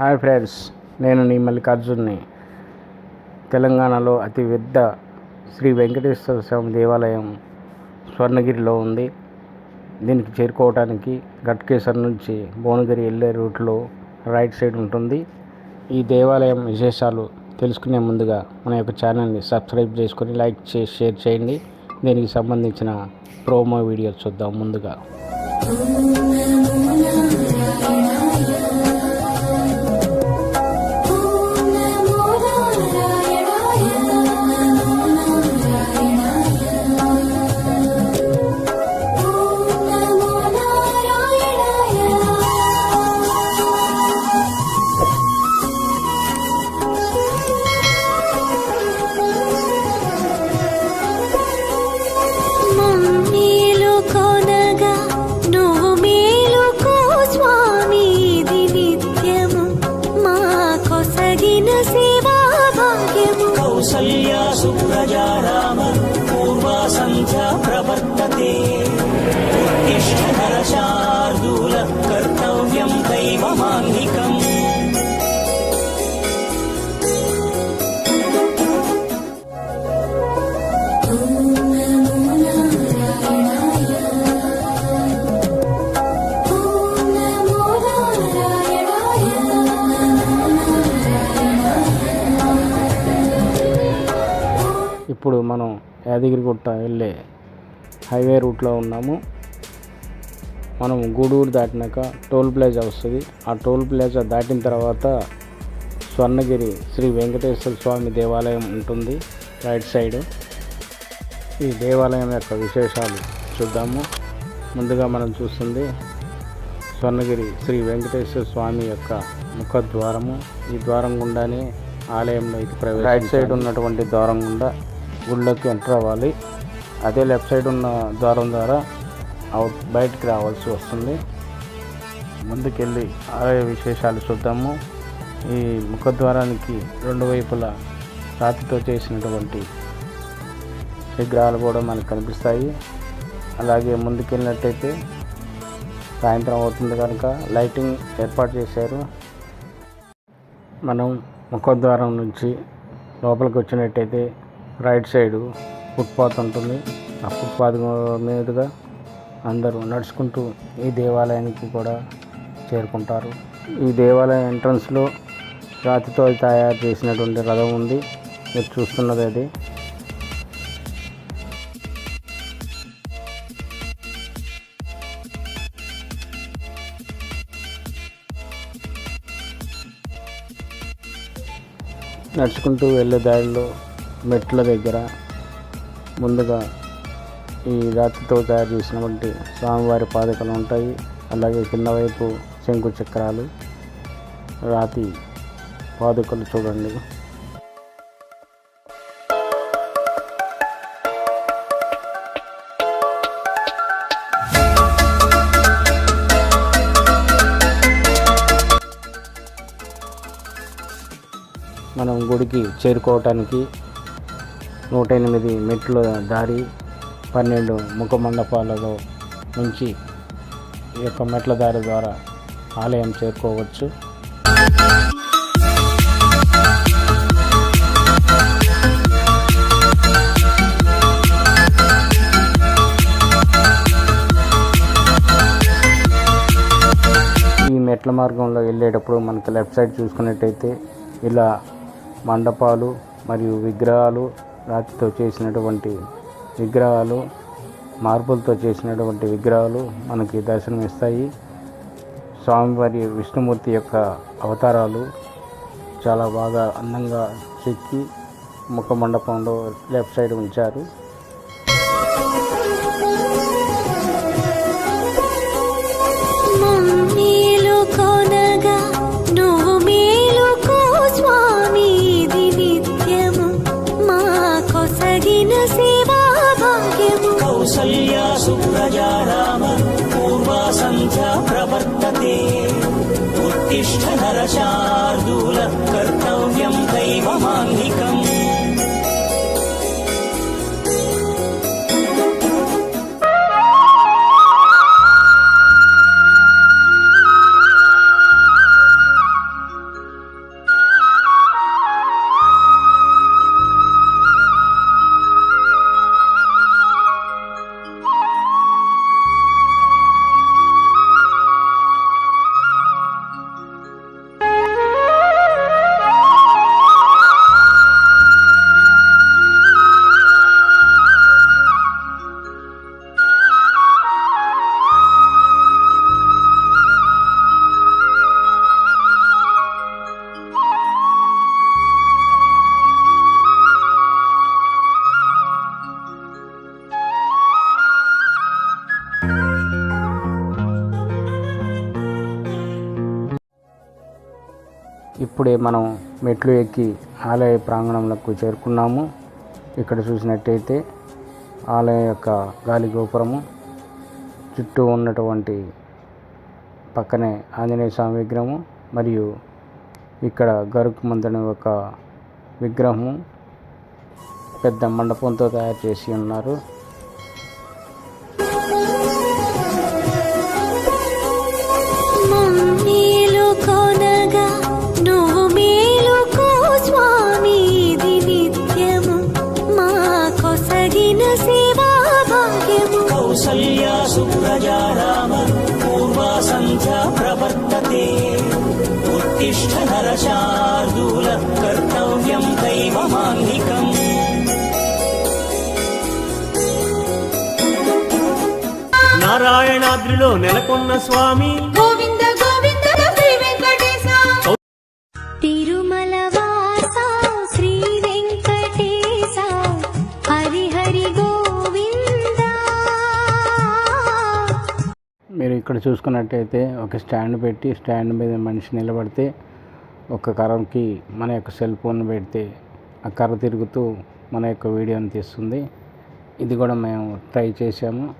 Hi friends నేను నీ మల్లికార్జున్ని. తెలంగాణలో అతి పెద్ద శ్రీ వెంకటేశ్వర స్వామి దేవాలయం స్వర్ణగిరిలో ఉంది. దీనికి చేరుకోవడానికి ఘట్కేసర్ నుంచి భువనగిరి వెళ్ళే రూట్లో రైట్ సైడ్ ఉంటుంది. ఈ దేవాలయం విశేషాలు తెలుసుకునే ముందుగా మన యొక్క ఛానల్ని సబ్స్క్రైబ్ చేసుకొని లైక్ చేసి షేర్ చేయండి. దీనికి సంబంధించిన ప్రోమో వీడియో చూద్దాం ముందుగా. ఇప్పుడు మనం యాదగిరిగుట్ట వెళ్ళే హైవే రూట్లో ఉన్నాము. మనం గూడూరు దాటినాక టోల్ ప్లాజా వస్తుంది. ఆ టోల్ ప్లాజా దాటిన తర్వాత స్వర్ణగిరి శ్రీ వెంకటేశ్వర స్వామి దేవాలయం ఉంటుంది రైట్ సైడ్. ఈ దేవాలయం యొక్క విశేషాలు చూద్దాము. ముందుగా మనం చూస్తుంది స్వర్ణగిరి శ్రీ వెంకటేశ్వర స్వామి యొక్క ముఖద్వారము. ఈ ద్వారం గుండానే ఆలయంలోకి ప్రవేశ రైట్ సైడ్ ఉన్నటువంటి ద్వారం గుండా గుళ్ళోకి ఎంటర్ అవ్వాలి. అదే లెఫ్ట్ సైడ్ ఉన్న ద్వారం ద్వారా అవుట్ బయటికి రావాల్సి వస్తుంది. ముందుకెళ్ళి ఆలయ విశేషాలు చూద్దాము. ఈ ముఖద్వారానికి రెండు వైపులా రాతితో చేసినటువంటి విగ్రహాలు కూడా మనకు కనిపిస్తాయి. అలాగే ముందుకెళ్ళినట్టయితే సాయంత్రం అవుతుంది కనుక లైటింగ్ ఏర్పాటు చేశారు. మనం ముఖద్వారం నుంచి లోపలికి వచ్చినట్టయితే రైట్ సైడు ఫుట్పాత్ ఉంటుంది. ఆ ఫుట్పాత్ మీదుగా అందరూ నడుచుకుంటూ ఈ దేవాలయానికి కూడా చేరుకుంటారు. ఈ దేవాలయం ఎంట్రన్స్లో రాతితో తయారు చేసినటువంటి రథం ఉంది. మీరు చూస్తున్నది అది. నడుచుకుంటూ వెళ్ళే దారిలో మెట్ల దగ్గర ముందుగా ఈ రాతితో తయారు చేసినటువంటి స్వామివారి పాదకలు ఉంటాయి. అలాగే కింద వైపు శంకు చక్రాలు రాతి పాదుకలు చూడండి. మనం గుడికి చేరుకోవటానికి నూట ఎనిమిది మెట్ల దారి పన్నెండు ముఖ మండపాలలో నుంచి ఈ యొక్క మెట్ల దారి ద్వారా ఆలయం చేరుకోవచ్చు. ఈ మెట్ల మార్గంలో వెళ్ళేటప్పుడు మనకి లెఫ్ట్ సైడ్ చూసుకున్నట్టయితే ఇలా మండపాలు మరియు విగ్రహాలు రాతితో చేసినటువంటి విగ్రహాలు మార్బుల్తో చేసినటువంటి విగ్రహాలు మనకి దర్శనమిస్తాయి స్వామివారి విష్ణుమూర్తి యొక్క అవతారాలు చాలా బాగా అందంగా చెక్కి ముఖ మండపంలో లెఫ్ట్ సైడ్ ఉంచారు. ఇప్పుడే మనం మెట్లు ఎక్కి ఆలయ ప్రాంగణంలోకి చేరుకున్నాము. ఇక్కడ చూసినట్టయితే ఆలయం యొక్క గాలి గోపురము. చుట్టూ ఉన్నటువంటి పక్కనే ఆంజనేయ స్వామి విగ్రహము మరియు ఇక్కడ గరుకు మందని ఒక విగ్రహము పెద్ద మండపంతో తయారు చేసి ఉన్నారు. ఉత్తిష్ట నరశార్దూల కర్తవ్యం దైవమాన్నికम् నారాయణాద్రిలో నెలకొన్న స్వామి ఇక్కడ చూసుకున్నట్టయితే ఒక స్టాండ్ పెట్టి స్టాండ్ మీద మనిషి నిలబడితే ఒక కర్రకి మన యొక్క సెల్ ఫోన్ పెడితే ఆ కర్ర తిరుగుతూ మన యొక్క వీడియోని తీస్తుంది. ఇది కూడా మేము ట్రై చేసాము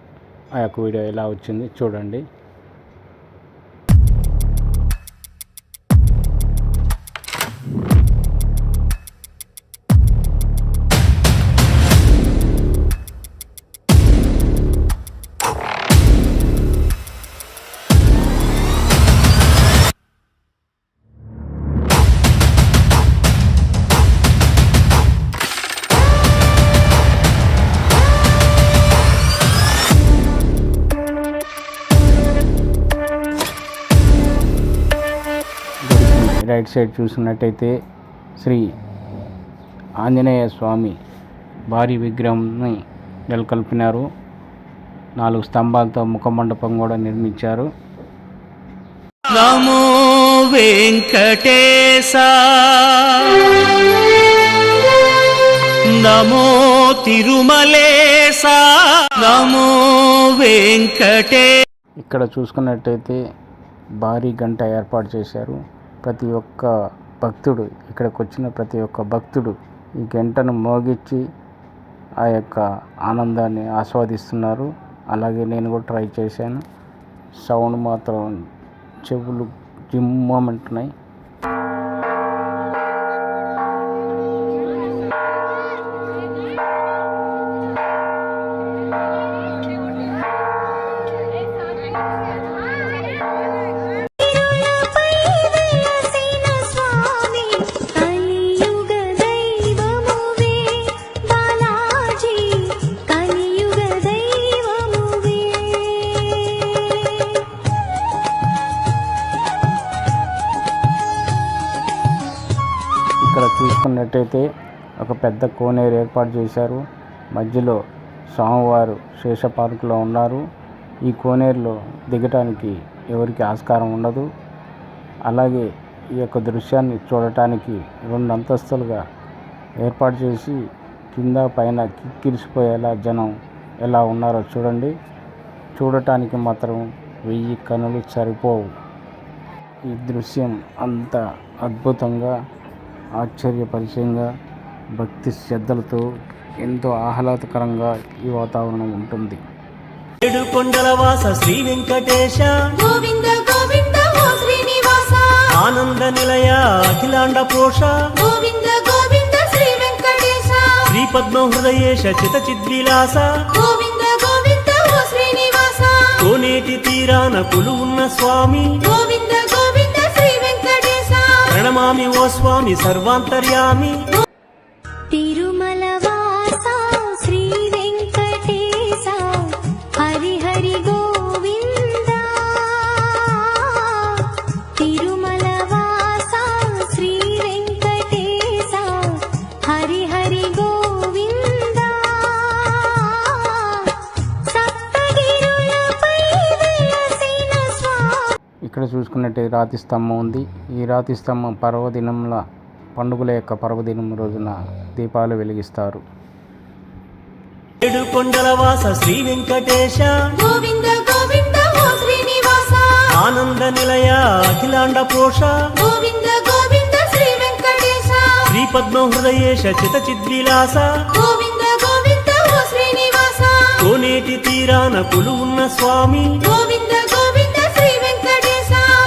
ఆ యొక్క వీడియో ఎలా వచ్చింది చూడండి. రైట్ సైడ్ చూసినట్టయితే శ్రీ ఆంజనేయ స్వామి భారీ విగ్రహంని నెలకొల్పినారు. నాలుగు స్తంభాలతో ముఖమండపం కూడా నిర్మించారు. నమో వెంకటేశ. నమో తిరుమలేశ. నమో వెంకటే ఇక్కడ చూసుకున్నట్టయితే భారీ గంట ఏర్పాటు చేశారు. ప్రతి ఒక్క భక్తుడు ఇక్కడికి వచ్చిన ప్రతి ఒక్క భక్తుడు ఈ గంటను మోగించి ఆ యొక్క ఆనందాన్ని ఆస్వాదిస్తున్నారు. అలాగే నేను కూడా ట్రై చేశాను. సౌండ్ మాత్రం చెవులు జిమ్ అంటున్నాయి చూసుకున్నట్టయితే ఒక పెద్ద కోనేరు ఏర్పాటు చేశారు. మధ్యలో స్వామివారు శేష పార్కులో ఉన్నారు. ఈ కోనేరులో దిగటానికి ఎవరికి ఆస్కారం ఉండదు. అలాగే ఈ యొక్క దృశ్యాన్ని చూడటానికి రెండు అంతస్తులుగా ఏర్పాటు చేసి కింద పైన కిక్కిరిసిపోయేలా జనం ఎలా ఉన్నారో చూడండి. చూడటానికి మాత్రం వెయ్యి కనులు సరిపోవు. ఈ దృశ్యం అంత అద్భుతంగా ఆశ్చర్యపరిచయంగా భక్తి శ్రద్ధలతో ఎంతో ఆహ్లాదకరంగా ఈ వాతావరణం ఉంటుంది. ఏడు కొండల వాస శ్రీ వెంకటేశ. గోవింద గోవింద ఓ శ్రీనివాస. ఆనంద నిలయ అఖిలాండ పోష. గోవింద గోవింద శ్రీ వెంకటేశ. శ్రీ పద్మ హృదయేశ చిత చిద్విలాస గోవింద గోవింద ఓ శ్రీనివాస. కోనేటి తీరాన కొలువున్న స్వామి. గోవింద ప్రణమామి ఓ స్వామి సర్వాంతర్యామి. తిరుమల చూసుకున్నట్టు రాతి స్తంభం ఉంది. ఈ రాతి స్తంభం పర్వదినంల పండుగల యొక్క పర్వదినం రోజున దీపాలు వెలిగిస్తారు. ఏడు కొండల వాస శ్రీ వెంకటేశ. గోవింద గోవింద ఓ శ్రీనివాస. ఆనంద నిలయ అఖిలాండ పోష. గోవింద గోవింద పద్మహృదయేశ చిత చిద్విలాస గోవింద గోవింద ఓ శ్రీనివాస. కోనేటి తీరాన కొలువున్న స్వామి. గోవింద శ్రీ వెంకటేశ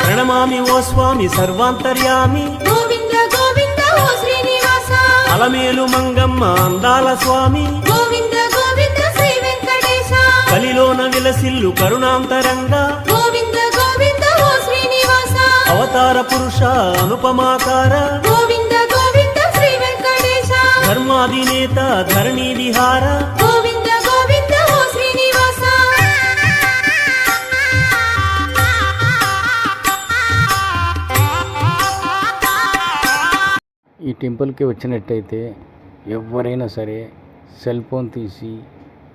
ప్రణమామి ఓ స్వామి సర్వాంతర్యామి. గోవింద గోవింద ఓ శ్రీనివాస. అలమేలు మంగమ్మ అందాల స్వామి. గోవింద గోవింద శ్రీ వెంకటేశ. కలిలోన విలసిల్లు కరుణాంతరంగా. గోవింద గోవింద ఓ శ్రీనివాస. అవతార పురుష అనుపమాకార. గోవింద గోవింద శ్రీ వెంకటేశ. ధర్మాధినేత ధరణి విహార. గోవింద టెంపుల్కి వచ్చినట్టయితే ఎవరైనా సరే సెల్ ఫోన్ తీసి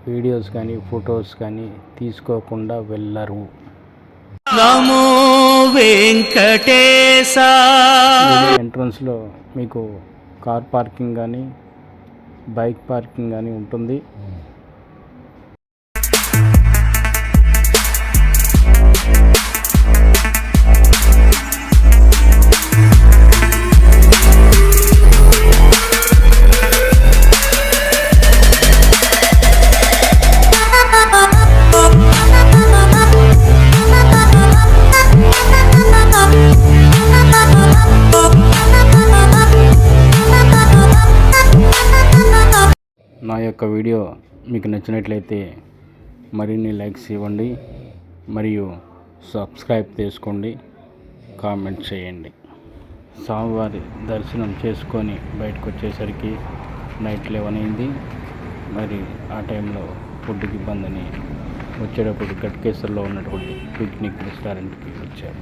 వీడియోస్ కానీ ఫొటోస్ కానీ తీసుకోకుండా వెళ్ళరు. నమో వెంకటేశ. ఎంట్రన్స్లో మీకు కార్ పార్కింగ్ కానీ బైక్ పార్కింగ్ కానీ ఉంటుంది. యొక్క వీడియో మీకు నచ్చినట్లయితే మరిన్ని లైక్స్ ఇవ్వండి మరియు సబ్స్క్రైబ్ చేసుకోండి కామెంట్ చేయండి. స్వామివారి దర్శనం చేసుకొని బయటకు వచ్చేసరికి నైట్ లెవెన్ అయింది మరి ఆ టైంలో ఫుడ్కి ఇబ్బందని వచ్చేటప్పుడు గట్కేశ్వర్లో ఉన్నటువంటి పిక్నిక్ రెస్టారెంట్కి వచ్చారు